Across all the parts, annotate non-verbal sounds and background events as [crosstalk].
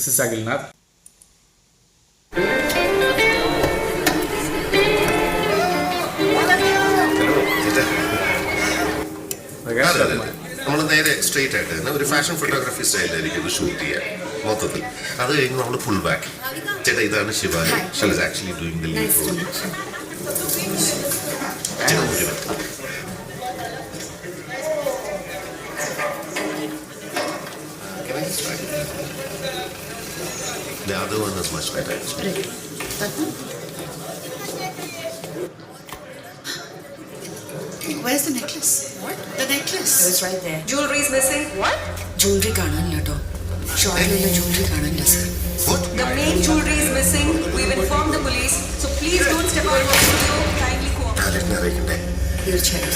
Mrs Akhilnath നമ്മൾ നേരെ straight ആയിട്ട് തന്നെ ഒരു ഫാഷൻ ഫോട്ടോഗ്രാഫി സ്റ്റൈലായിരിക്കും ഷൂട്ട് ചെയ്യാൻ മൊത്തത്തിൽ. അത് കഴിഞ്ഞ് നമ്മൾ ഫുൾ ബാക്ക് ചേട്ടാ ഇതാണ് Shivani she is actually doing the lead role ചേട്ടാ ഒരു minute. Can? The other one is much better. Where's the necklace? What? The necklace. It's right there. Jewelry is missing. What? Jewellery കാണാനില്ല കേട്ടോ ഷോപ്പിലുള്ള jewellery കാണാനില്ല sir What? The main jewelry is missing. We've informed the police. So please don't step out of the studio. Kindly cooperate. ടാലന്റിനെ അറിയിക്കണ്ടേ തീർച്ചയായും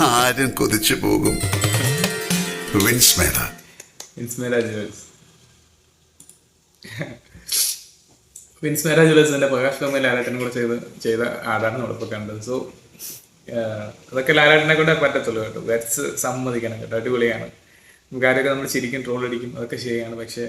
ആരും കൊതിച്ചു പോകും. വിൻസ്മേത Vinsmera Jewels Vinsmera ജുവൽസിന്റെ പ്രകാശ് ലോമ ലാലേട്ടനും കൂടെ ചെയ്ത് ചെയ്ത ആടാണ് നമ്മളിപ്പോൾ കണ്ടത്. സോ അതൊക്കെ ലാലേട്ടനെ കൊണ്ടേ പറ്റത്തുള്ളൂ കേട്ടോ. വെറ്റ്സ് സമ്മതിക്കണം കേട്ടോ. അടിപൊളിയാണ്. കാര്യമൊക്കെ നമ്മൾ ചിരിക്കും ട്രോൾ അടിക്കും അതൊക്കെ ശരിയാണ്. പക്ഷേ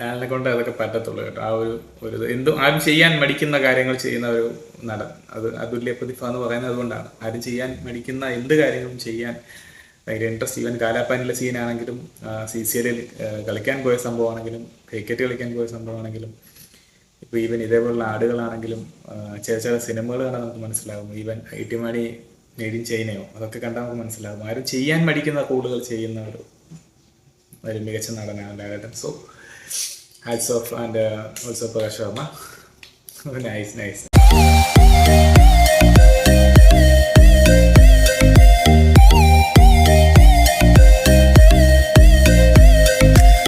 ലാലിനെ കൊണ്ട് അതൊക്കെ പറ്റത്തുള്ളൂ കേട്ടോ. ആ ഒരു ഒരു എന്തും ആരും ചെയ്യാൻ മടിക്കുന്ന കാര്യങ്ങൾ ചെയ്യുന്ന ഒരു നടൻ. അത് അതുല്യ പ്രതിഭ എന്ന് പറയുന്നത് അതുകൊണ്ടാണ്. ആരും ചെയ്യാൻ മടിക്കുന്ന എന്ത് കാര്യങ്ങളും ചെയ്യാൻ ഭയങ്കര ഇൻട്രസ്റ്റ് ഈവൻ കാലാപ്പാനിലെ സീനാണെങ്കിലും സി സി എല്ലിൽ കളിക്കാൻ പോയ സംഭവമാണെങ്കിലും ക്രിക്കറ്റ് കളിക്കാൻ പോയ സംഭവമാണെങ്കിലും ഇപ്പോൾ ഈവൻ ഇതേപോലുള്ള ആടുകളാണെങ്കിലും ചില ചില സിനിമകൾ കണ്ടാൽ നമുക്ക് മനസ്സിലാകും. ഈവൻ മണി ഇൻ ചൈനയോ അതൊക്കെ കണ്ടാൽ നമുക്ക് മനസ്സിലാകും. ആരും ചെയ്യാൻ മടിക്കുന്ന കൂടുതൽ ചെയ്യുന്ന ഒരു ഒരു മികച്ച നടനാണ് Lalettan. So hats off and uh, also Parashurama. [laughs] nice, nice.